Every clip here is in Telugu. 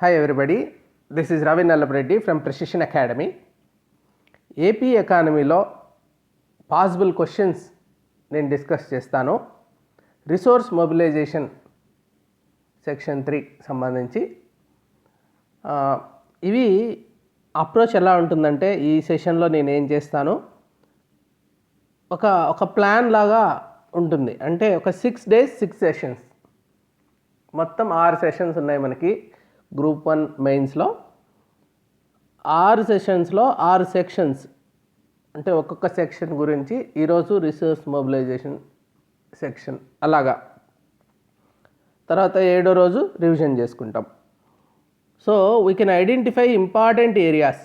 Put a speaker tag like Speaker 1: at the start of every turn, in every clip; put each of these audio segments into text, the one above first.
Speaker 1: Hi everybody this is Ravi Nallapareddy from Precision Academy AP ఎకానమీలో పాసిబుల్ క్వశ్చన్స్ నేను డిస్కస్ చేస్తాను. రిసోర్స్ మొబిలైజేషన్ సెక్షన్ త్రీ సంబంధించి. ఇవి అప్రోచ్ ఎలా ఉంటుందంటే ఈ సెషన్లో నేను ఏం చేస్తాను? ఒక ఒక ప్లాన్ లాగా ఉంటుంది. అంటే ఒక సిక్స్ డేస్ సిక్స్ సెషన్స్ మొత్తం ఆరు సెషన్స్ ఉన్నాయి మనకి. గ్రూప్ వన్ మెయిన్స్లో ఆరు సెషన్స్లో ఆరు సెక్షన్స్ అంటే ఒక్కొక్క సెక్షన్ గురించి ఈరోజు రిసోర్స్ మొబిలైజేషన్ సెక్షన్ అలాగా. తర్వాత ఏడో రోజు రివిజన్ చేసుకుంటాం. So we can identify important areas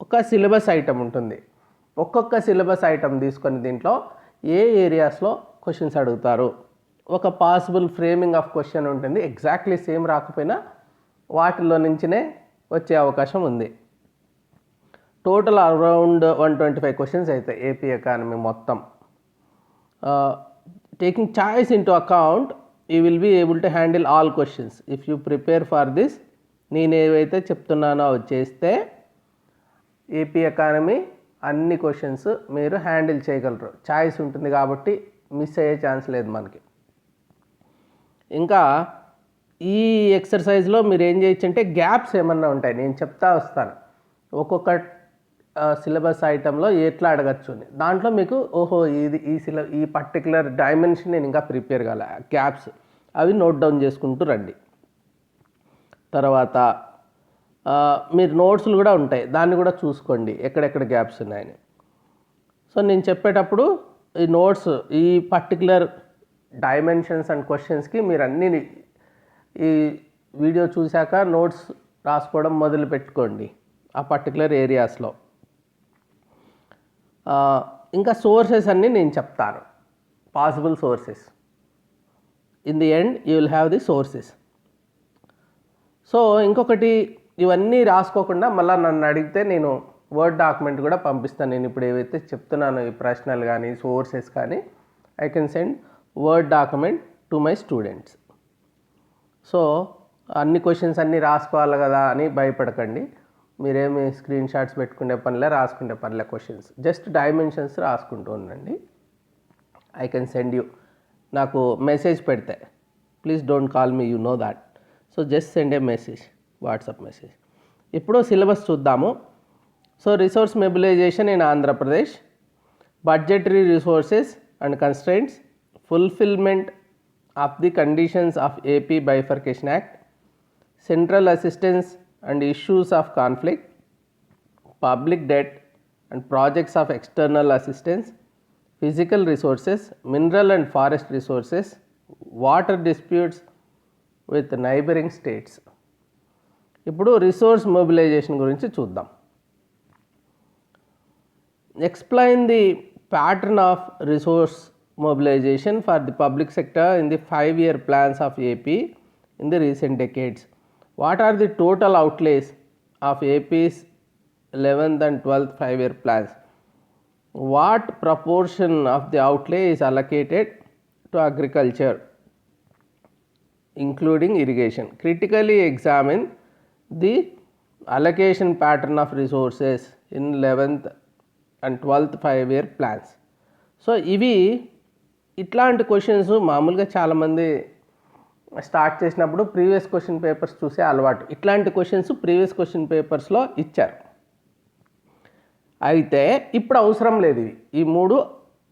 Speaker 1: ఒక సిలబస్ ఐటమ్ ఉంటుంది. ఒక్కొక్క సిలబస్ ఐటమ్ తీసుకొని దీంట్లో ఏ ఏరియాస్లో క్వశ్చన్స్ అడుగుతారు. ఒక పాసిబుల్ ఫ్రేమింగ్ ఆఫ్ క్వశ్చన్ ఉంటుంది. ఎగ్జాక్ట్లీ సేమ్ రాకపోయినా వాటిలో నుంచినే వచ్చే అవకాశం ఉంది. Total around one twenty five questions అవుతాయి ఏపీ ఎకానమీ మొత్తం. Taking choice into account you will be able to handle all questions if you prepare for this నేను ఏవైతే చెప్తున్నానో అవి చేస్తే ఏపీ ఎకానమీ అన్ని క్వశ్చన్స్ మీరు హ్యాండిల్ చేయగలరు. ఛాయిస్ ఉంటుంది కాబట్టి మిస్ అయ్యే ఛాన్స్ లేదు మనకి. ఇంకా ఈ ఎక్సర్సైజ్లో మీరు ఏం చేయొచ్చు అంటే గ్యాప్స్ ఏమన్నా ఉంటాయి. నేను చెప్తా వస్తాను. ఒక్కొక్క సిలబస్ ఐటెంలో ఎట్లా అడగచ్చు అని. దాంట్లో మీకు ఓహో ఇది ఈ సిల ఈ పర్టికులర్ డైమెన్షన్ నేను ఇంకా ప్రిపేర్ కాలే. గ్యాప్స్ అవి నోట్ డౌన్ చేసుకుంటూ రండి. తర్వాత మీరు నోట్స్లు కూడా ఉంటాయి. దాన్ని కూడా చూసుకోండి. ఎక్కడెక్కడ గ్యాప్స్ ఉన్నాయని. సో నేను చెప్పేటప్పుడు ఈ నోట్స్ ఈ పర్టికులర్ డైమెన్షన్స్ అండ్ క్వశ్చన్స్కి మీరు అన్నీ ఈ వీడియో చూశాక నోట్స్ రాసుకోవడం మొదలు పెట్టుకోండి ఆ పర్టికులర్ ఏరియాస్లో. ఇంకా సోర్సెస్ అన్నీ నేను చెప్తాను. Possible sources. In the end you will have the sources. So ఇంకొకటి ఇవన్నీ రాసుకోకుండా మళ్ళీ నన్ను అడిగితే నేను వర్డ్ డాక్యుమెంట్ కూడా పంపిస్తాను. నేను ఇప్పుడు ఏవైతే చెప్తున్నానో ఈ ప్రశ్నలు కానీ సోర్సెస్ కానీ I can send word document to my students. So అన్ని క్వశ్చన్స్ అన్నీ రాసుకోవాలి కదా అని భయపడకండి. మీరేమి స్క్రీన్ షాట్స్ పెట్టుకునే పనిలే రాసుకునే పనిలే క్వశ్చన్స్ జస్ట్ డైమెన్షన్స్ రాసుకుంటూ ఉండండి. ఐ కెన్ సెండ్ యూ నాకు మెసేజ్ పెడితే. Please don't call me you know that so just send a message WhatsApp message ఇప్పుడు సిలబస్ చూద్దాము. So resource mobilisation in Andhra Pradesh budgetary resources and constraints fulfilment Of the conditions of AP bifurcation act central assistance and issues of conflict public debt and projects of external assistance, physical resources, mineral and forest resources, water disputes with neighboring states. ఇప్పుడు రిసోర్స్ మొబిలైజేషన్ గురించి చూద్దాం explain the pattern of resource Mobilisation for the public sector in the five year plans of AP in the recent decades what are the total outlays of AP's 11th and 12th five year plans. What proportion of the outlay is allocated to agriculture, including irrigation? Critically examine the allocation pattern of resources in 11th and 12th five year plans. So ఇవి ఇట్లాంటి క్వశ్చన్స్ మామూలుగా చాలామంది స్టార్ట్ చేసినప్పుడు ప్రీవియస్ క్వశ్చన్ పేపర్స్ చూసే అలవాటు. ఇట్లాంటి క్వశ్చన్స్ ప్రీవియస్ క్వశ్చన్ పేపర్స్లో ఇచ్చారు. అయితే ఇప్పుడు అవసరం లేదు ఇవి. ఈ మూడు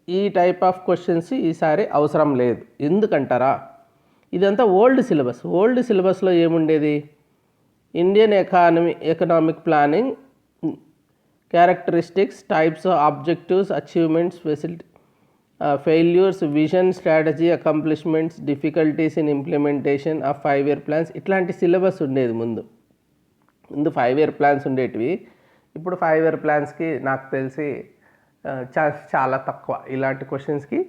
Speaker 1: ఈ టైప్ ఆఫ్ క్వశ్చన్స్ ఈసారి అవసరం లేదు. ఎందుకంటారా? ఇదంతా ఓల్డ్ సిలబస్ ఓల్డ్ సిలబస్లో ఏముండేది? Indian economy economic planning characteristics types objectives achievements facility failures vision strategy accomplishments difficulties in implementation of five year plans ఇట్లాంటి సిలబస్ ఉండేది ముందు. ముందు ఫైవ్ ఇయర్ ప్లాన్స్ ఉండేటివి. ఇప్పుడు ఫైవ్ ఇయర్ ప్లాన్స్కి నాకు తెలిసి uh, ఛాన్స్ చాలా తక్కువ. ఇలాంటి క్వశ్చన్స్కి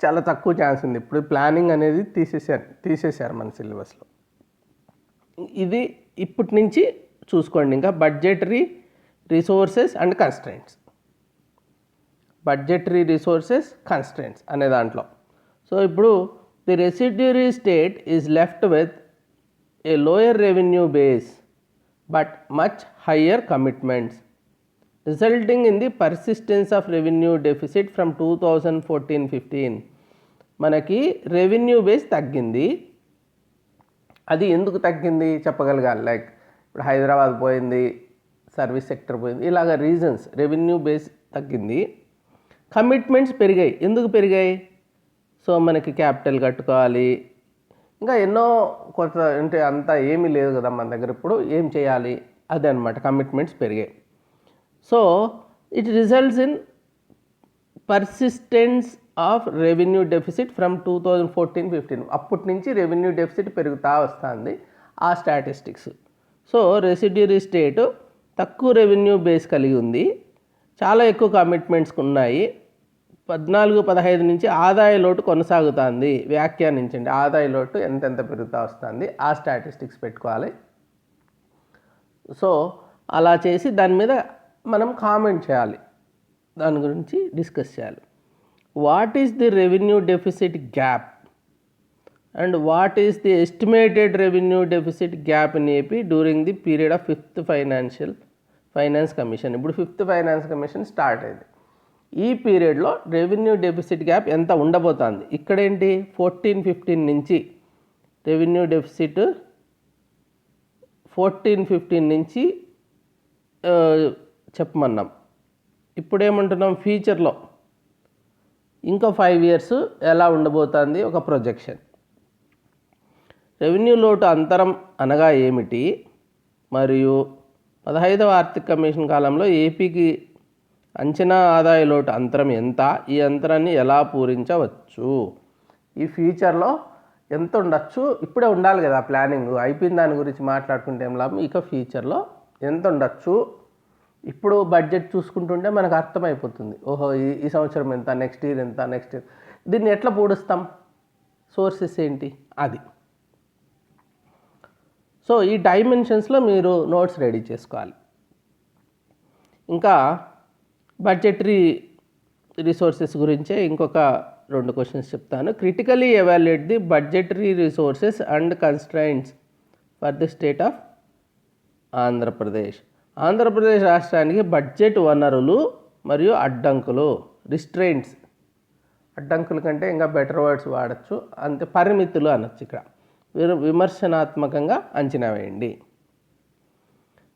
Speaker 1: చాలా తక్కువ ఛాన్స్ ఉంది. ఇప్పుడు ప్లానింగ్ అనేది తీసేసారు తీసేశారు మన సిలబస్లో ఇది ఇప్పటి నుంచి చూసుకోండి. ఇంకా budgetary resources and constants budgetary resources constraints అనే దాంట్లో. సో ఇప్పుడు the residuary state is left with a lower revenue base but much higher commitments resulting in the persistence of revenue deficit from two thousand fourteen fifteen మనకి రెవెన్యూ బేస్ తగ్గింది. అది ఎందుకు తగ్గింది చెప్పగలగాలి? లైక్ ఇప్పుడు హైదరాబాద్ పోయింది సర్వీస్ సెక్టర్ పోయింది ఇలాగ రీజన్స్ రెవెన్యూ బేస్ తగ్గింది. కమిట్మెంట్స్ పెరిగాయి. ఎందుకు పెరిగాయి? సో మనకి క్యాపిటల్ కట్టుకోవాలి. ఇంకా ఎన్నో కొత్త అంటే అంతా ఏమీ లేదు కదా మన దగ్గర. ఇప్పుడు ఏం చేయాలి? అదే అనమాట కమిట్మెంట్స్ పెరిగాయి. So it results in persistence of revenue deficit from two thousand fourteen fifteen అప్పటి నుంచి రెవెన్యూ డెఫిసిట్ పెరుగుతూ వస్తుంది ఆ స్టాటిస్టిక్స్ సో రెసిడ్యూరీ స్టేట్ తక్కువ రెవెన్యూ బేస్ కలిగి ఉంది. చాలా ఎక్కువ కమిట్మెంట్స్ ఉన్నాయి. పద్నాలుగు పదహైదు నుంచి ఆదాయ లోటు కొనసాగుతుంది. వ్యాఖ్యానించండి. ఆదాయ లోటు ఎంతెంత పెరుగుతూ వస్తుంది? ఆ స్టాటిస్టిక్స్ పెట్టుకోవాలి. సో అలా చేసి దాని మీద మనం కామెంట్ చేయాలి. దాని గురించి డిస్కస్ చేయాలి. What is the revenue deficit gap? And what is the estimated revenue deficit gap in AP during the period of fifth financial finance commission. ఇప్పుడు ఫిఫ్త్ ఫైనాన్స్ కమిషన్ స్టార్ట్ అయింది. ఈ పీరియడ్లో రెవెన్యూ డెఫిసిట్ గ్యాప్ ఎంత ఉండబోతోంది? ఇక్కడేంటి? ఫోర్టీన్ ఫిఫ్టీన్ నుంచి రెవెన్యూ డెఫిసిట్ ఫోర్టీన్ ఫిఫ్టీన్ నుంచి చెప్పమన్నాం చెప్పమన్నాం. ఇప్పుడేమంటున్నాం? ఫ్యూచర్లో ఇంకో ఫైవ్ ఇయర్స్ ఎలా ఉండబోతోంది? ఒక ప్రొజెక్షన్. రెవెన్యూ లోటు అంతరం అనగా ఏమిటి? మరియు పదహైదవ ఆర్థిక కమిషన్ కాలంలో ఏపీకి అంచనా ఆదాయ లోటు అంతరం ఎంత? ఈ అంతరాన్ని ఎలా పూరించవచ్చు? ఈ ఫ్యూచర్లో ఎంత ఉండొచ్చు? ఇప్పుడే ఉండాలి కదా ప్లానింగ్ అయిపోయిన దాని గురించి మాట్లాడుకుంటే ఏం లాభం? ఇక ఫ్యూచర్లో ఎంత ఉండొచ్చు? ఇప్పుడు బడ్జెట్ చూసుకుంటుంటే మనకు అర్థమైపోతుంది. ఓహో ఈ ఈ సంవత్సరం ఎంత? నెక్స్ట్ ఇయర్ ఎంత? నెక్స్ట్ ఇయర్ దీన్ని ఎట్లా పూడుస్తాం? సోర్సెస్ ఏంటి? అది. సో ఈ డైమెన్షన్స్లో మీరు నోట్స్ రెడీ చేసుకోవాలి. ఇంకా బడ్జెటరీ రిసోర్సెస్ గురించే ఇంకొక రెండు క్వశ్చన్స్ చెప్తాను. Critically evaluate the budgetary resources and constraints for the state of Andhra Pradesh Andhra Pradesh రాష్ట్రానికి బడ్జెట్ వనరులు మరియు అడ్డంకులు రిస్ట్రైంట్స్ అడ్డంకుల కంటే ఇంకా బెటర్ వర్డ్స్ వాడచ్చు. అంతే పరిమితులు అనొచ్చు ఇక్కడ. విమర్శనాత్మకంగా అంచనా వేయండి.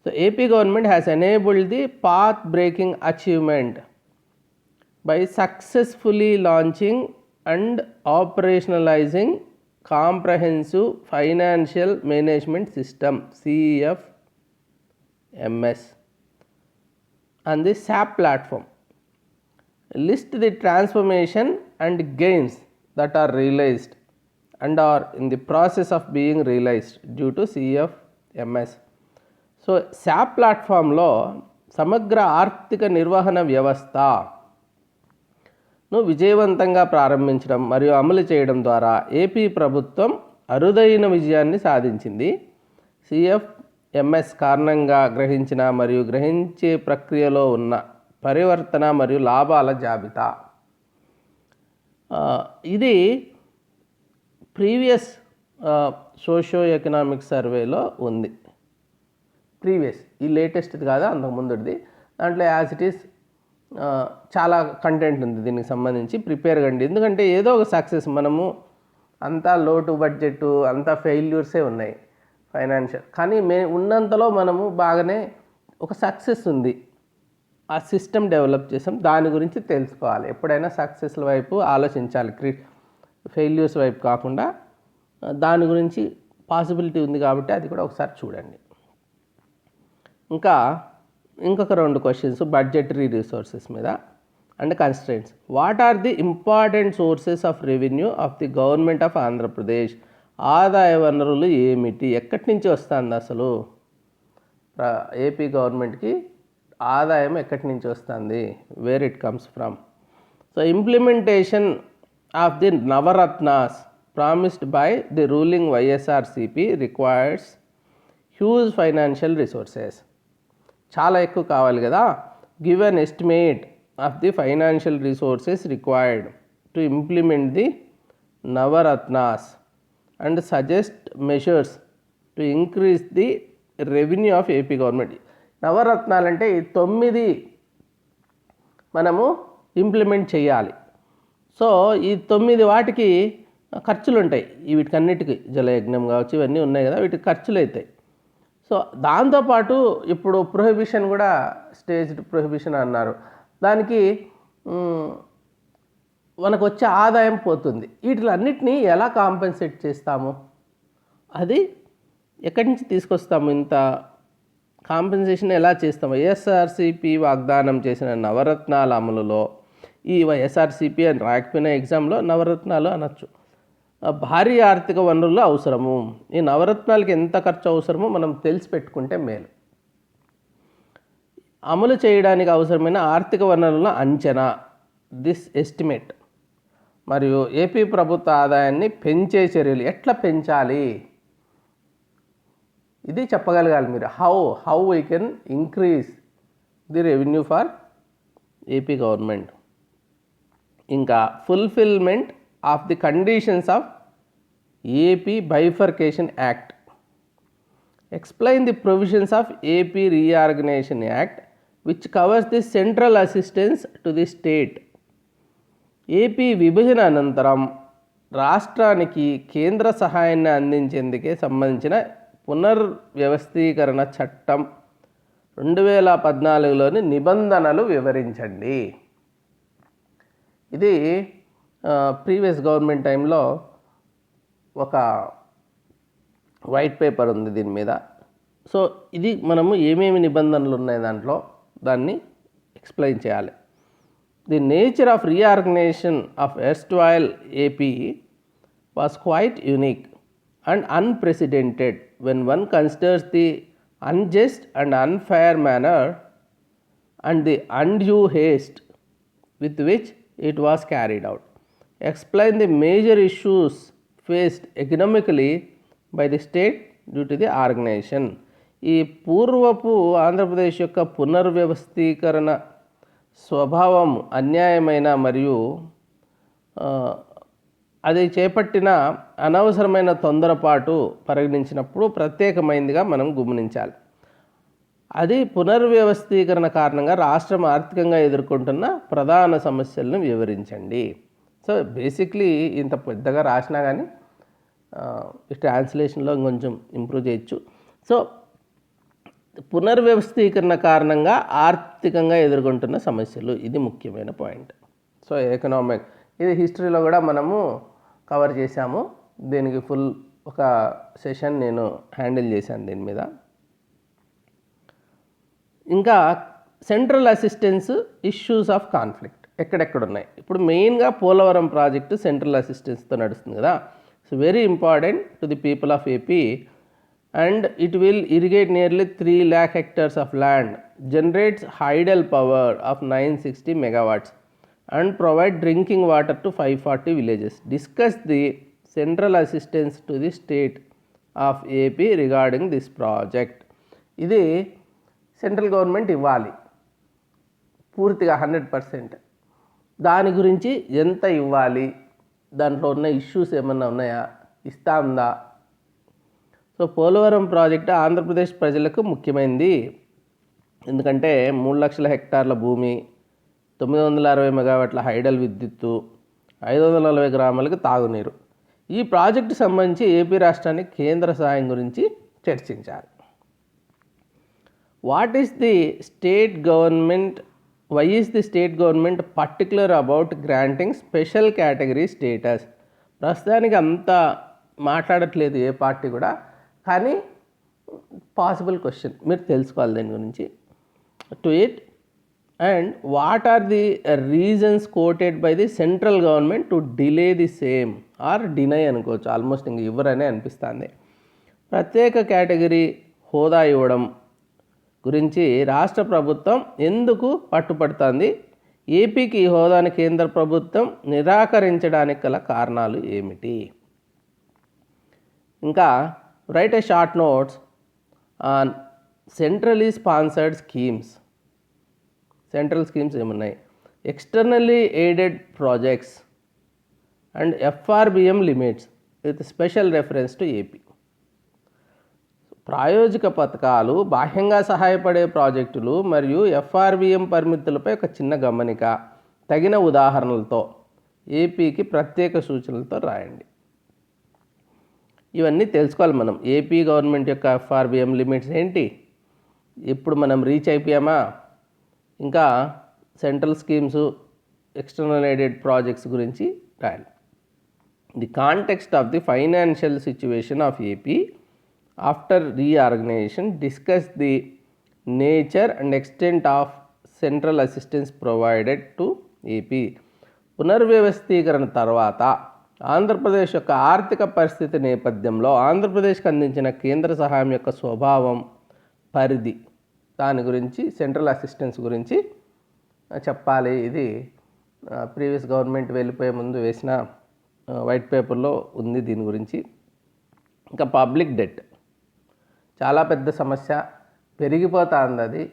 Speaker 1: So, AP government has enabled the path breaking achievement by successfully launching and operationalizing comprehensive financial management system CEFMS and the SAP platform. List the transformation and gains that are realized and are in the process of being realized due to CEFMS. So SAP ప్లాట్ఫామ్లో సమగ్ర ఆర్థిక నిర్వహణ వ్యవస్థ ను విజయవంతంగా ప్రారంభించడం మరియు అమలు చేయడం ద్వారా ఏపీ ప్రభుత్వం అరుదైన విజయాన్ని సాధించింది. సిఎఫ్ఎంఎస్ కారణంగా గ్రహించిన మరియు గ్రహించే ప్రక్రియలో ఉన్న పరివర్తన మరియు లాభాల జాబితా. ఇది ప్రీవియస్ సోషో ఎకనామిక్ సర్వేలో ఉంది. ప్రీవియస్ ఈ లేటెస్ట్ది కాదా అంతకు ముందుది దాంట్లో యాజ్ ఇట్ ఈస్ చాలా కంటెంట్ ఉంది దీనికి సంబంధించి ప్రిపేర్ కండి. ఎందుకంటే ఏదో ఒక సక్సెస్ మనము అంతా లోటు బడ్జెట్ అంతా ఫెయిల్యూర్సే ఉన్నాయి ఫైనాన్షియల్. కానీ మే ఉన్నంతలో మనము బాగానే ఒక సక్సెస్ ఉంది. ఆ సిస్టమ్ డెవలప్ చేసాం. దాని గురించి తెలుసుకోవాలి. ఎప్పుడైనా సక్సెస్ల వైపు ఆలోచించాలి. క్రి ఫెయిల్యూర్స్ వైపు కాకుండా దాని గురించి పాసిబిలిటీ ఉంది కాబట్టి అది కూడా ఒకసారి చూడండి. ఇంకా ఇంకొక రెండు క్వశ్చన్స్ బడ్జెటరీ రిసోర్సెస్ మీద and constraints what are the important sources of revenue of the government of Andhra Pradesh ఆదాయ వనరులు ఏమిటి? ఎక్కడి నుంచి వస్తుంది అసలు? ఏపీ గవర్నమెంట్కి ఆదాయం ఎక్కడి నుంచి వస్తుంది? Where it comes from so implementation of the Navaratnas promised by the ruling YSRCP requires huge financial resources చాలా ఎక్కువ కావాలి కదా. Give an estimate of the financial resources required to implement the Navaratnas and suggest measures to increase the revenue of AP government నవరత్నాలు అంటే ఈ తొమ్మిది మనము ఇంప్లిమెంట్ చేయాలి. సో ఈ తొమ్మిది వాటికి ఖర్చులు ఉంటాయి వీటికన్నిటికీ జలయజ్ఞం కావచ్చు ఇవన్నీ ఉన్నాయి కదా వీటికి ఖర్చులు అవుతాయి సో దాంతోపాటు ఇప్పుడు ప్రొహిబిషన్ కూడా స్టేజ్డ్ ప్రొహిబిషన్ అన్నారు. దానికి మనకు వచ్చే ఆదాయం పోతుంది. వీటిలన్నిటినీ ఎలా కాంపెన్సేట్ చేస్తాము? అది ఎక్కడి నుంచి తీసుకొస్తాము ఇంత కాంపెన్సేషన్ ఎలా చేస్తాము? ఎస్ఆర్సిపి వాగ్దానం చేసిన నవరత్నాల అమలులో ఈ వైఎస్ఆర్సిపి అని రాకపోయిన ఎగ్జామ్లో నవరత్నాలు అనొచ్చు. భారీ ఆర్థిక వనరులు అవసరము. ఈ నవరత్నాలకి ఎంత ఖర్చు అవసరమో మనం తెలిసి పెట్టుకుంటే మేలు. అమలు చేయడానికి అవసరమైన ఆర్థిక వనరుల అంచనా. దిస్ ఎస్టిమేట్ మరియు ఏపీ ప్రభుత్వ ఆదాయాన్ని పెంచే చర్యలు ఎట్లా పెంచాలి? ఇది చెప్పగలగాలి మీరు. How how we can increase the revenue for AP government ఇంకా fulfilment of the conditions of AP bifurcation act explain the provisions of AP reorganisation act which covers the central assistance to the state AP విభజన అనంతరం రాష్ట్రానికి కేంద్ర సహాయాన్ని అందించేందుకే సంబంధించిన పునర్వ్యవస్థీకరణ చట్టం రెండు వేల పద్నాలుగులోని నిబంధనలు వివరించండి. ఇది ప్రీవియస్ గవర్నమెంట్ టైంలో ఒక వైట్ పేపర్ ఉంది దీని మీద. సో ఇది మనము ఏమేమి నిబంధనలు ఉన్నాయి దాంట్లో? దాన్ని ఎక్స్ప్లెయిన్ చేయాలి. The nature of reorganisation of erstwhile AP was quite unique and unprecedented when one considers the unjust and unfair manner and the undue haste with which it was carried out. Explain the major issues faced economically by the state due to the organisation ఈ పూర్వపు ఆంధ్రప్రదేశ్ యొక్క పునర్వ్యవస్థీకరణ స్వభావం అన్యాయమైన మరియు అది చేపట్టిన అనవసరమైన తొందరపాటు పరిగణించినప్పుడు ప్రత్యేకమైనదిగా మనం గమనించాలి. అది పునర్వ్యవస్థీకరణ కారణంగా రాష్ట్రం ఆర్థికంగా ఎదుర్కొంటున్న ప్రధాన సమస్యలను వివరించండి. సో బేసిక్లీ ఇంత పెద్దగా రాసినా కానీ ట్రాన్స్లేషన్లో కొంచెం ఇంప్రూవ్ చేయొచ్చు. సో పునర్వ్యవస్థీకరణ కారణంగా ఆర్థికంగా ఎదుర్కొంటున్న సమస్యలు. ఇది ముఖ్యమైన పాయింట్. So economic. ఇది హిస్టరీలో కూడా మనము కవర్ చేశాము. దీనికి ఫుల్ ఒక సెషన్ నేను హ్యాండిల్ చేశాను దీని మీద. ఇంకా central assistance issues of conflict ఎక్కడెక్కడ ఉన్నాయి ఇప్పుడు మెయిన్గా పోలవరం ప్రాజెక్టు సెంట్రల్ అసిస్టెన్స్తో నడుస్తుంది కదా. So very important to the people of AP and it will irrigate nearly three lakh hectares of land generates hydel power of nine sixty megawatts and provide drinking water to five forty villages discuss the central assistance to the state of AP regarding this project ఇది సెంట్రల్ గవర్నమెంట్ ఇవ్వాలి. పూర్తిగా హండ్రెడ్ పర్సెంట్ దాని గురించి ఎంత ఇవ్వాలి? దాంట్లో ఉన్న ఇష్యూస్ ఏమన్నా ఉన్నాయా? ఇస్తా ఉందా? సో పోలవరం ప్రాజెక్టు ఆంధ్రప్రదేశ్ ప్రజలకు ముఖ్యమైనది ఎందుకంటే మూడు లక్షల హెక్టార్ల భూమి తొమ్మిది వందల అరవై మెగావాట్ల హైడల్ విద్యుత్తు ఐదు వందల నలభై గ్రామాలకు తాగునీరు. ఈ ప్రాజెక్టు సంబంధించి ఏపీ రాష్ట్రానికి కేంద్ర సహాయం గురించి చర్చించాలి. What is the state government why is the state government particular about granting special category status ప్రస్తుతానికి అంత మాట్లాడట్లేదు ఏ పార్టీ కూడా కానీ పాసిబుల్ క్వశ్చన్ మీరు తెలుసుకోవాలి దాని గురించి. To it and what are the reasons quoted by the central government to delay the same or deny అనుకోవచ్చు. ఆల్మోస్ట్ ఇంక ఇవ్వరనే అనిపిస్తుంది. ప్రత్యేక కేటగిరీ హోదా ఇవ్వడం గురించి రాష్ట్ర ప్రభుత్వం ఎందుకు పట్టుపడుతోంది? ఏపీకి ఈ కేంద్ర ప్రభుత్వం నిరాకరించడానికి గల కారణాలు ఏమిటి? ఇంకా write a short notes on centrally sponsored schemes central schemes ఏమున్నాయి? Externally aided projects and FRBM limits with special reference to AP ప్రాయోజిక పథకాలు బాహ్యంగా సహాయపడే ప్రాజెక్టులు మరియు ఎఫ్ఆర్బిఎం పరిమితులపై ఒక చిన్న గమనిక. తగిన ఉదాహరణలతో ఏపీకి ప్రత్యేక సూచనలతో రాయండి. ఇవన్నీ తెలుసుకోవాలి మనం. ఏపీ గవర్నమెంట్ యొక్క ఎఫ్ఆర్బిఎం లిమిట్స్ ఏంటి? ఇప్పుడు మనం రీచ్ అయిపోయామా? ఇంకా central schemes external aided projects గురించి రాయాలి. The context of the financial situation of AP after reorganisation discuss the nature and extent of central assistance provided to AP పునర్వ్యవస్థీకరణ తర్వాత ఆంధ్రప్రదేశ్ యొక్క ఆర్థిక పరిస్థితి నేపథ్యంలో ఆంధ్రప్రదేశ్కి అందించిన కేంద్ర సహాయం యొక్క స్వభావం పరిధి. దాని గురించి సెంట్రల్ అసిస్టెన్స్ గురించి చెప్పాలి. ఇది ప్రీవియస్ గవర్నమెంట్ వెళ్ళిపోయే ముందు వేసిన వైట్ పేపర్లో ఉంది దీని గురించి. ఇంకా పబ్లిక్ డెట్ చాలా పెద్ద సమస్య. పెరిగిపోతుంది అది.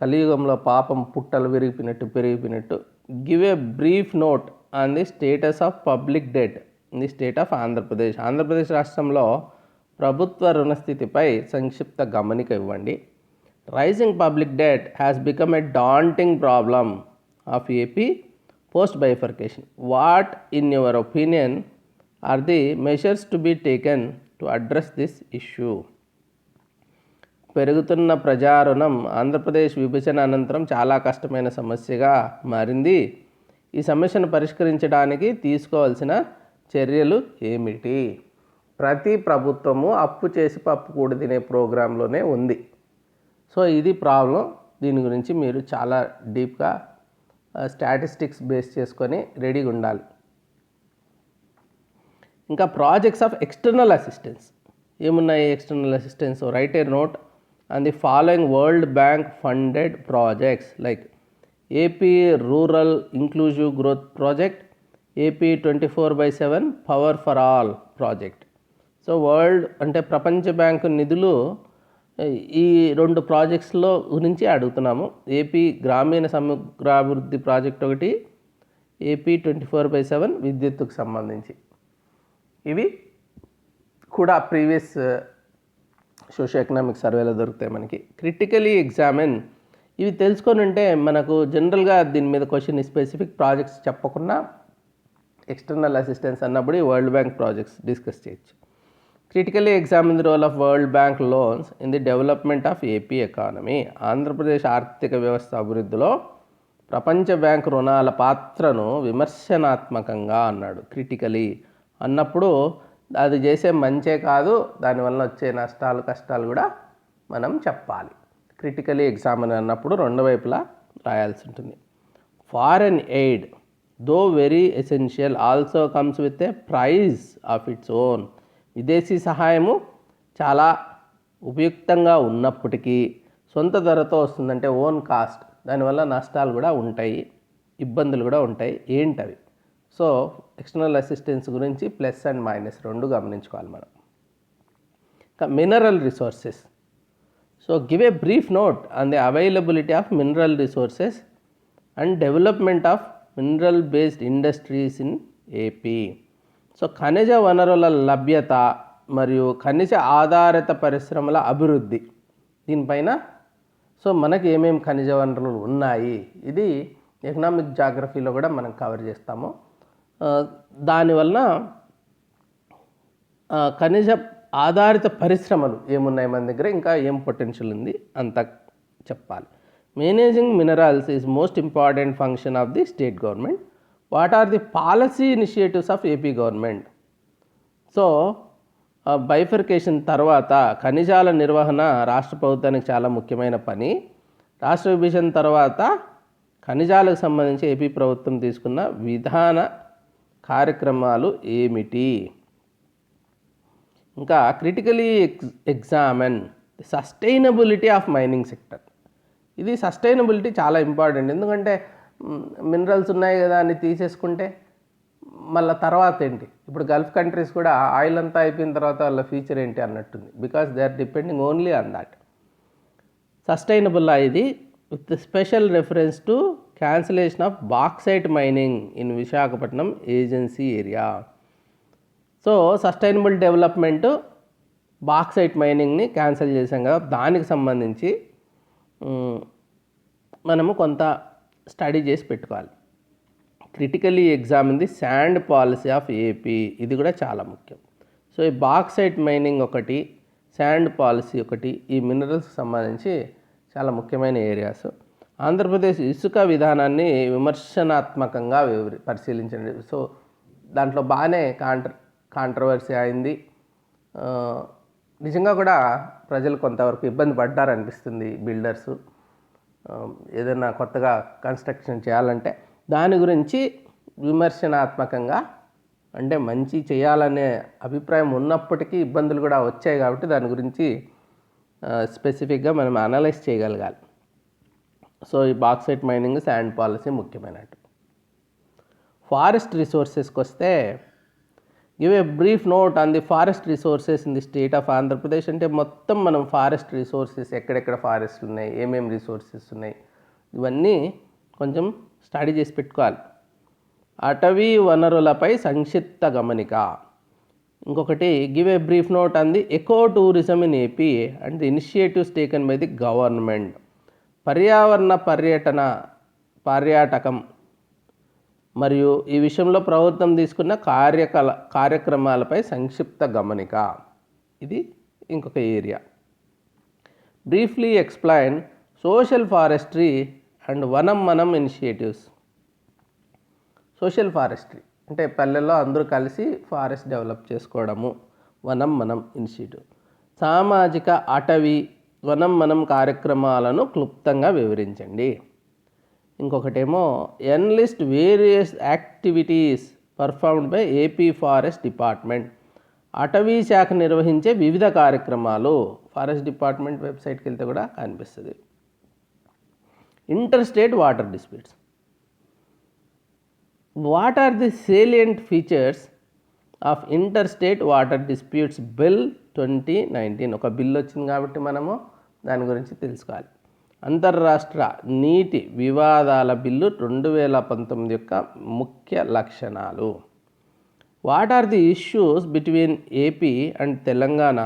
Speaker 1: కలియుగంలో పాపం పుట్టలు విరిగిపోయినట్టు పెరిగిపోయినట్టు. Give a brief note on the status of public debt in the state of Andhra Pradesh Andhra Pradesh రాష్ట్రంలో ప్రభుత్వ రుణస్థితిపై సంక్షిప్త గమనిక ఇవ్వండి. Rising public debt has become a daunting problem of AP post bifurcation what in your opinion are the measures to be taken to address this issue పెరుగుతున్న ప్రజారుణం ఆంధ్రప్రదేశ్ విభజన అనంతరం చాలా కష్టమైన సమస్యగా మారింది. ఈ సమస్యను పరిష్కరించడానికి తీసుకోవాల్సిన చర్యలు ఏమిటి? ప్రతి ప్రభుత్వము అప్పు చేసి పప్పు కూడి తినే ప్రోగ్రాంలోనే ఉంది. సో ఇది ప్రాబ్లం. దీని గురించి మీరు చాలా డీప్గా స్టాటిస్టిక్స్ బేస్ చేసుకొని రెడీగా ఉండాలి. ఇంకా ప్రాజెక్ట్స్ ఆఫ్ ఎక్స్టర్నల్ అసిస్టెన్స్ ఏమున్నాయి external assistance write a note and the following World Bank funded projects like AP rural inclusive growth project AP twenty four by seven power for all project so World అంటే ప్రపంచ బ్యాంకు నిధులు ఈ రెండు ప్రాజెక్ట్స్లో గురించి అడుగుతున్నాము. ఏపీ గ్రామీణ సమగ్రాభివృద్ధి ప్రాజెక్ట్ ఒకటి AP twenty four by seven విద్యుత్తుకు సంబంధించి. ఇవి కూడా ప్రీవియస్ సోషో ఎకనామిక్ సర్వేలో దొరుకుతాయి మనకి. క్రిటికలీ ఎగ్జామిన్ ఇవి తెలుసుకొని ఉంటే మనకు జనరల్గా దీని మీద క్వశ్చన్ స్పెసిఫిక్ ప్రాజెక్ట్స్ చెప్పకుండా ఎక్స్టర్నల్ అసిస్టెన్స్ అన్నప్పుడు ఈ వరల్డ్ బ్యాంక్ ప్రాజెక్ట్స్ డిస్కస్ చేయొచ్చు. Critically examine the role of World Bank loans in the development of AP economy Andhra Pradesh ఆర్థిక వ్యవస్థ అభివృద్ధిలో ప్రపంచ బ్యాంక్ రుణాల పాత్రను విమర్శనాత్మకంగా అన్నాడు. క్రిటికలీ అన్నప్పుడు అది చేసే మంచే కాదు దానివల్ల వచ్చే నష్టాలు కష్టాలు కూడా మనం చెప్పాలి. క్రిటికలీ ఎగ్జామిన్ అన్నప్పుడు రెండు వైపులా రాయాల్సి ఉంటుంది. Foreign aid though very essential also comes with a price of its own విదేశీ సహాయము చాలా ఉపయుక్తంగా ఉన్నప్పటికీ సొంత ధరతో వస్తుందంటే ఓన్ కాస్ట్ దానివల్ల నష్టాలు కూడా ఉంటాయి ఇబ్బందులు కూడా ఉంటాయి. ఏంటవి? సో ఎక్స్టర్నల్ అసిస్టెన్స్ గురించి ప్లస్ అండ్ మైనస్ రెండు గమనించుకోవాలి మనం. ఇంకా mineral resources so give a brief note on the availability of mineral resources and development of mineral based industries in AP so ఖనిజ వనరుల లభ్యత మరియు ఖనిజ ఆధారిత పరిశ్రమల అభివృద్ధి దీనిపైన. సో మనకి ఏమేమి ఖనిజ వనరులు ఉన్నాయి? ఇది ఎకనామిక్ జాగ్రఫీలో కూడా మనం కవర్ చేస్తాము. దానివల్ల ఖనిజ ఆధారిత పరిశ్రమలు ఏమున్నాయి మన దగ్గర? ఇంకా ఏం పొటెన్షియల్ ఉంది? అంత చెప్పాలి. Managing minerals is most important function of the state government what are the policy initiatives of AP government so bifurcation తర్వాత ఖనిజాల నిర్వహణ రాష్ట్ర ప్రభుత్వానికి చాలా ముఖ్యమైన పని. రాష్ట్ర విభజన తర్వాత ఖనిజాలకు సంబంధించి ఏపీ ప్రభుత్వం తీసుకున్న విధాన కార్యక్రమాలు ఏమిటి? ఇంకా critically ex examine sustainability of mining sector. ఇది సస్టైనబిలిటీ చాలా ఇంపార్టెంట్. ఎందుకంటే మినరల్స్ ఉన్నాయి కదా అని తీసేసుకుంటే మళ్ళీ తర్వాత ఏంటి? ఇప్పుడు గల్ఫ్ కంట్రీస్ కూడా ఆయిల్ అంతా అయిపోయిన తర్వాత వాళ్ళ ఫ్యూచర్ ఏంటి అన్నట్టుంది. Because they are depending only on that. Sustainable ఇది with special reference to cancellation of bauxite mining in Visakhapatnam agency area so sustainable development bauxite మైనింగ్ని cancel చేసాం కదా. దానికి సంబంధించి మనము కొంత స్టడీ చేసి పెట్టుకోవాలి. Critically examine the sand policy of AP ఇది కూడా చాలా ముఖ్యం. సో ఈ బాక్సైట్ మైనింగ్ ఒకటి శాండ్ పాలసీ ఒకటి ఈ మినరల్స్కి సంబంధించి చాలా ముఖ్యమైన ఏరియాస్ ఆంధ్రప్రదేశ్ ఇసుక విధానాన్ని విమర్శనాత్మకంగా వివరి పరిశీలించండి. సో దాంట్లో బాగానే కాంట్ర కాంట్రవర్సీ అయింది. నిజంగా కూడా ప్రజలు కొంతవరకు ఇబ్బంది పడ్డారనిపిస్తుంది బిల్డర్స్. ఏదైనా కొత్తగా కన్స్ట్రక్షన్ చేయాలంటే దాని గురించి విమర్శనాత్మకంగా అంటే మంచి చేయాలనే అభిప్రాయం ఉన్నప్పటికీ ఇబ్బందులు కూడా వచ్చాయి కాబట్టి దాని గురించి స్పెసిఫిక్గా మనం అనలైజ్ చేయగలగాలి. సో ఈ బాక్సైట్ మైనింగ్ శాండ్ పాలసీ ముఖ్యమైనట్టు. ఫారెస్ట్ రిసోర్సెస్కి వస్తే give a brief note on the forest resources in the state of Andhra Pradesh అంటే మొత్తం మనం ఫారెస్ట్ రిసోర్సెస్ ఎక్కడెక్కడ ఫారెస్ట్ ఉన్నాయి ఏమేమి రిసోర్సెస్ ఉన్నాయి ఇవన్నీ కొంచెం స్టడీ చేసి పెట్టుకోవాలి. అటవీ వనరులపై సంక్షిప్త గమనిక. ఇంకొకటి give a brief note on the eco tourism in AP and the initiatives taken by the government. పర్యావరణ పర్యటన పర్యాటకం మరియు ఈ విషయంలో ప్రభుత్వం తీసుకున్న కార్యకల కార్యక్రమాలపై సంక్షిప్త గమనిక. ఇది ఇంకొక area. Briefly explain social forestry and వనం మనం ఇనిషియేటివ్స్ సోషల్ ఫారెస్ట్రీ అంటే పల్లెల్లో అందరూ కలిసి ఫారెస్ట్ డెవలప్ చేసుకోవడము. వనం మనం ఇనిషియేటివ్ సామాజిక అటవీ వనం మనం కార్యక్రమాలను క్లుప్తంగా వివరించండి. ఇంకొకటేమో enlist various activities performed by AP forest department. అటవీ శాఖ నిర్వహించే వివిధ కార్యక్రమాలు ఫారెస్ట్ డిపార్ట్మెంట్ వెబ్సైట్కి వెళ్తే కూడా కనిపిస్తుంది. Inter state water disputes. What are the salient features of inter state water disputes bill twenty nineteen? ఒక బిల్ వచ్చింది కాబట్టి మనము దాని గురించి తెలుసుకోవాలి. అంతర్రాష్ట్ర నీటి వివాదాల బిల్లు రెండు వేల పంతొమ్మిది యొక్క ముఖ్య లక్షణాలు. What are the issues between AP and Telangana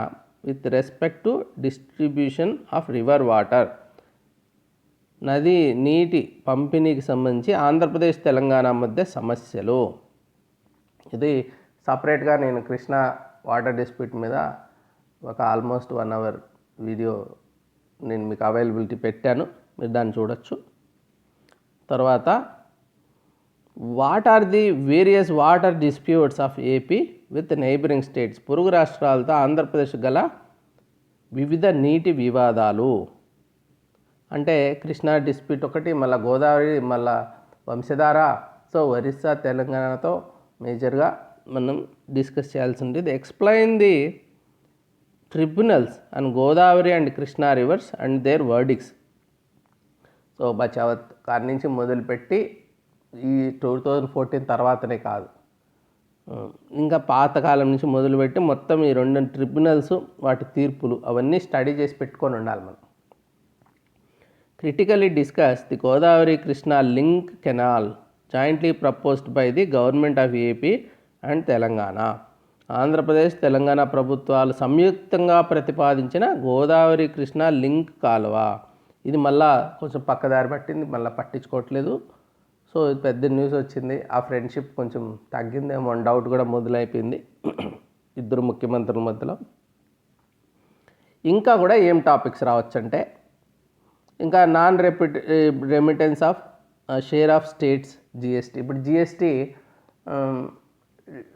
Speaker 1: with respect to distribution of river water నది నీటి పంపిణీకి సంబంధించి ఆంధ్రప్రదేశ్ తెలంగాణ మధ్య సమస్యలు. ఇది సపరేట్గా నేను కృష్ణా వాటర్ డిస్ప్యూట్ మీద ఒక ఆల్మోస్ట్ వన్ అవర్ వీడియో నేను మీకు అవైలబిలిటీ పెట్టాను మీరు దాన్ని చూడొచ్చు. తర్వాత what are the various water disputes of AP with neighbouring states పొరుగు రాష్ట్రాలతో ఆంధ్రప్రదేశ్ గల వివిధ నీటి వివాదాలు. అంటే కృష్ణా డిస్ప్యూట్ ఒకటి మళ్ళీ గోదావరి మళ్ళీ వంశధార సో ఒరిస్సా తెలంగాణతో మేజర్గా మనం డిస్కస్ చేయాల్సి ఉంటుంది explain the tribunals and Godavari and Krishna rivers and their verdicts so Bachawat car నుంచి మొదలుపెట్టి ఈ టూ థౌజండ్ ఫోర్టీన్ తర్వాతనే కాదు. Hmm. ఇంకా పాతకాలం నుంచి మొదలుపెట్టి మొత్తం ఈ రెండు ట్రిబ్యునల్స్ వాటి తీర్పులు అవన్నీ స్టడీ చేసి పెట్టుకొని ఉండాలి మనం. Critically discuss the Godavari Krishna link canal jointly proposed by the government of AP and Telangana Andhra Pradesh Telangana ప్రభుత్వాలు సంయుక్తంగా ప్రతిపాదించిన గోదావరి కృష్ణ లింక్ కాలువ. ఇది మళ్ళా కొంచెం పక్కదారి పట్టింది మళ్ళీ పట్టించుకోవట్లేదు. సో ఇది పెద్ద న్యూస్ వచ్చింది. ఆ ఫ్రెండ్షిప్ కొంచెం తగ్గిందేమో డౌట్ కూడా మొదలైపోయింది. ఇద్దరు ముఖ్యమంత్రుల మధ్యలో. ఇంకా కూడా ఏం టాపిక్స్ రావచ్చంటే ఇంకా non repeat remittance of share of states GST ఇప్పుడు జిఎస్టీ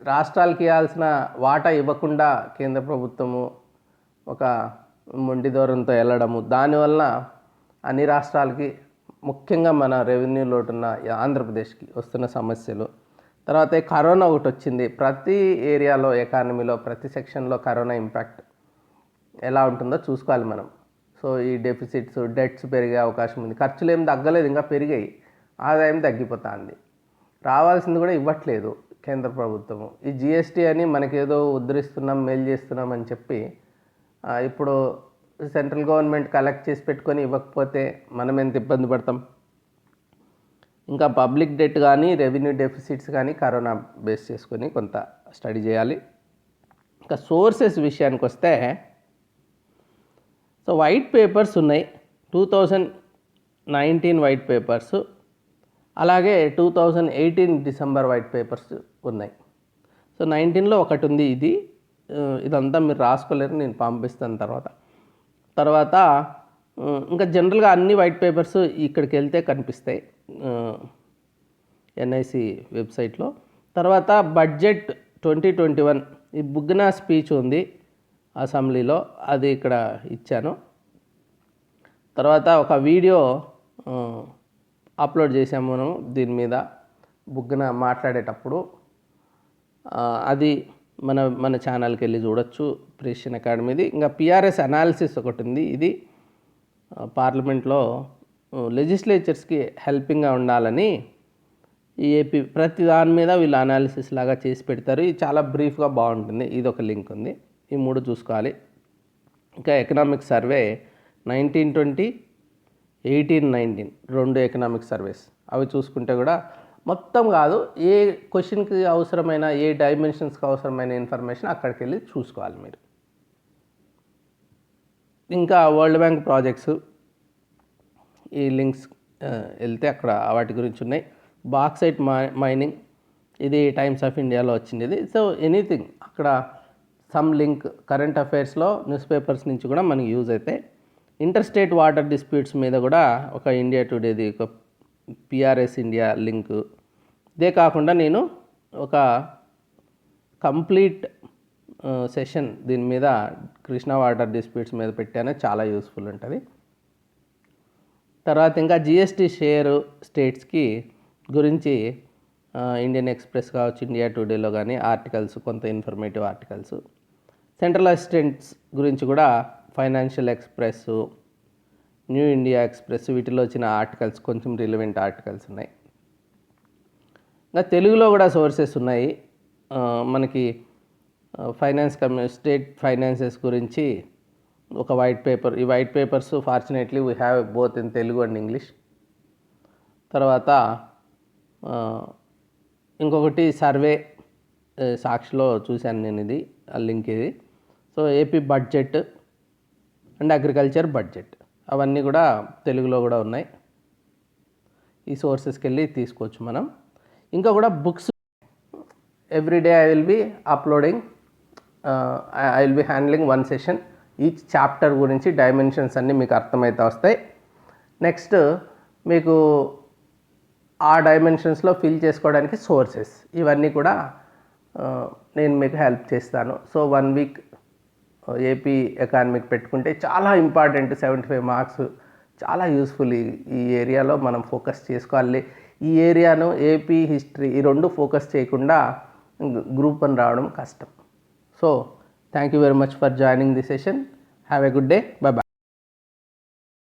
Speaker 1: రాష్ట్రాలకి ఇవ్వాల్సిన వాటా ఇవ్వకుండా కేంద్ర ప్రభుత్వము ఒక మొండి దూరంతో వెళ్ళడము దానివల్ల అన్ని రాష్ట్రాలకి ముఖ్యంగా మన రెవెన్యూ లోటున్న ఆంధ్రప్రదేశ్కి వస్తున్న సమస్యలు. తర్వాత కరోనా ఒకటి వచ్చింది. ప్రతి ఏరియాలో ఎకానమీలో ప్రతి సెక్షన్లో కరోనా ఇంపాక్ట్ ఎలా ఉంటుందో చూసుకోవాలి మనం. సో ఈ డెఫిసిట్స్ డెట్స్ పెరిగే అవకాశం ఉంది. ఖర్చులు ఏం తగ్గలేదు ఇంకా పెరిగాయి. ఆదాయం తగ్గిపోతుంది. రావాల్సింది కూడా ఇవ్వట్లేదు. కేంద్ర ప్రభుత్వము. ఈ జిఎస్టీ అని మనకేదో ఉద్ధరిస్తున్నాం మేలు చేస్తున్నాం అని చెప్పి ఇప్పుడు సెంట్రల్ గవర్నమెంట్ కలెక్ట్ చేసి పెట్టుకొని ఇవ్వకపోతే మనం ఎంత ఇబ్బంది పడతాం? ఇంకా పబ్లిక్ డెట్ కానీ రెవెన్యూ డెఫిసిట్స్ కానీ కరోనా బేస్ చేసుకొని కొంత స్టడీ చేయాలి. ఇంకా సోర్సెస్ విషయానికి వస్తే సో వైట్ పేపర్స్ ఉన్నాయి. Two thousand nineteen white papers. అలాగే two thousand eighteen December white papers ఉన్నాయి. సో నైన్టీన్లో ఒకటి ఉంది ఇది. ఇదంతా మీరు రాసుకోలేరు నేను పంపిస్తాను తర్వాత. తర్వాత ఇంకా జనరల్గా అన్ని వైట్ పేపర్స్ ఇక్కడికి వెళ్తే కనిపిస్తాయి. ఎన్ఐసి వెబ్సైట్లో. తర్వాత బడ్జెట్ ట్వంటీ ట్వంటీ వన్ ఈ బుగ్నా స్పీచ్ ఉంది అసెంబ్లీలో అది ఇక్కడ ఇచ్చాను. తర్వాత ఒక వీడియో అప్లోడ్ చేసాము మనం దీని మీద బుగ్గన మాట్లాడేటప్పుడు. అది మన మన ఛానల్కి వెళ్ళి చూడొచ్చు ప్రేషన్ అకాడమీది. ఇంకా పిఆర్ఎస్ అనాలిసిస్ ఒకటి ఉంది. ఇది పార్లమెంట్లో లెజిస్లేచర్స్కి హెల్పింగ్గా ఉండాలని ఏపీ ప్రతి దాని మీద వీళ్ళు అనాలిసిస్ లాగా చేసి పెడతారు. ఇది చాలా బ్రీఫ్గా బాగుంటుంది. ఇది ఒక లింక్ ఉంది. ఈ మూడు చూసుకోవాలి. ఇంకా economic survey nineteen twenty eighteen nineteen రెండు ఎకనామిక్ సర్వేస్. అవి చూసుకుంటే కూడా మొత్తం కాదు ఏ క్వశ్చన్కి అవసరమైన ఏ డైమెన్షన్స్కి అవసరమైన ఇన్ఫర్మేషన్ అక్కడికి వెళ్ళి చూసుకోవాలి మీరు. ఇంకా వరల్డ్ బ్యాంక్ ప్రాజెక్ట్స్ ఈ లింక్స్ వెళ్తే అక్కడ వాటి గురించి ఉన్నాయి. బాక్సైట్ మైనింగ్ ఇది టైమ్స్ ఆఫ్ ఇండియాలో వచ్చింది. ఇది సో ఎనీథింగ్ అక్కడ సమ్ లింక్ కరెంట్ అఫైర్స్లో న్యూస్ పేపర్స్ నుంచి కూడా మనకి యూజ్ అవుతాయి ఇంటర్ స్టేట్ వాటర్ డిస్ప్యూట్స్ మీద కూడా ఒక ఇండియా టుడేది ఒక పిఆర్ఎస్ ఇండియా లింక్. ఇదే కాకుండా నేను ఒక కంప్లీట్ సెషన్ దీని మీద కృష్ణా వాటర్ డిస్ప్యూట్స్ మీద పెట్టాను. చాలా యూస్ఫుల్ ఉంటుంది. తర్వాత ఇంకా జిఎస్టీ షేర్ స్టేట్స్కి గురించి ఇండియన్ ఎక్స్ప్రెస్ కావచ్చు ఇండియా టుడేలో కానీ ఆర్టికల్స్ కొంత ఇన్ఫర్మేటివ్ ఆర్టికల్స్. సెంట్రల్ అసిస్టెంట్స్ గురించి కూడా financial express new India express వీటిలో వచ్చిన ఆర్టికల్స్ కొంచెం రిలవెంట్ ఆర్టికల్స్ ఉన్నాయి. ఇంకా తెలుగులో కూడా సోర్సెస్ ఉన్నాయి. మనకి ఫైనాన్స్ కమ్యూ స్టేట్ ఫైనాన్సెస్ గురించి ఒక వైట్ పేపర్ ఈ white papers fortunately we have both in Telugu and English. తర్వాత ఇంకొకటి సర్వే సాక్షిలో చూశాను నేను ఇది ఆ లింక్ ఇది. So AP budget and agriculture budget. అవన్నీ కూడా తెలుగులో కూడా ఉన్నాయి. ఈ సోర్సెస్కి వెళ్ళి తీసుకోవచ్చు మనం. ఇంకా కూడా books every day I will be uploading I will be handling one session. Each chapter గురించి డైమెన్షన్స్ అన్నీ మీకు అర్థమవుతా వస్తాయి. నెక్స్ట్ మీకు ఆ డైమెన్షన్స్లో ఫిల్ చేసుకోవడానికి సోర్సెస్. ఇవన్నీ కూడా నేను మీకు హెల్ప్ చేస్తాను. So one week AP economic పెట్టుకుంటే చాలా ఇంపార్టెంట్ సెవెంటీ ఫైవ్ మార్క్స్ చాలా యూస్ఫుల్ ఈ ఏరియాలో మనం ఫోకస్ చేసుకోవాలి. ఈ ఏరియాను ఏపీ హిస్టరీ ఈ రెండు ఫోకస్ చేయకుండా గ్రూప్ అని రావడం కష్టం. So thank you very much for joining the session. Have a good day. Bye bye